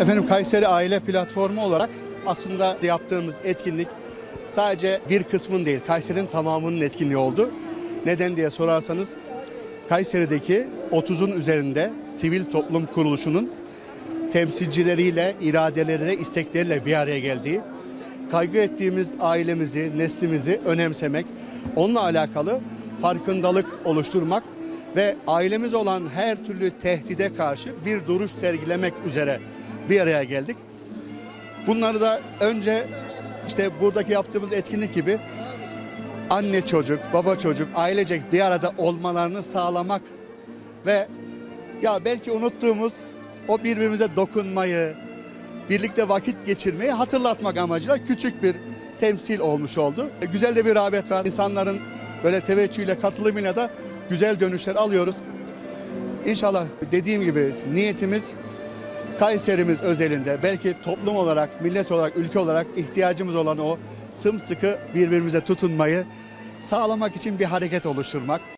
Efendim Kayseri Aile Platformu olarak aslında yaptığımız etkinlik sadece bir kısmın değil, Kayseri'nin tamamının etkinliği oldu. Neden diye sorarsanız Kayseri'deki 30'un üzerinde sivil toplum kuruluşunun temsilcileriyle, iradeleriyle, istekleriyle bir araya geldiği, kaygı ettiğimiz ailemizi, neslimizi önemsemek, onunla alakalı farkındalık oluşturmak ve ailemiz olan her türlü tehdide karşı bir duruş sergilemek üzere bir araya geldik. Bunları da önce işte buradaki yaptığımız etkinlik gibi anne çocuk, baba çocuk ailecek bir arada olmalarını sağlamak ve ya belki unuttuğumuz o birbirimize dokunmayı, birlikte vakit geçirmeyi hatırlatmak amacıyla küçük bir temsil olmuş oldu. E, Güzel de bir rağbet var. İnsanların böyle teveccühüyle, katılımıyla da güzel dönüşler alıyoruz. İnşallah dediğim gibi niyetimiz Kayserimiz özelinde belki toplum olarak, millet olarak, ülke olarak ihtiyacımız olan o sımsıkı birbirimize tutunmayı sağlamak için bir hareket oluşturmak.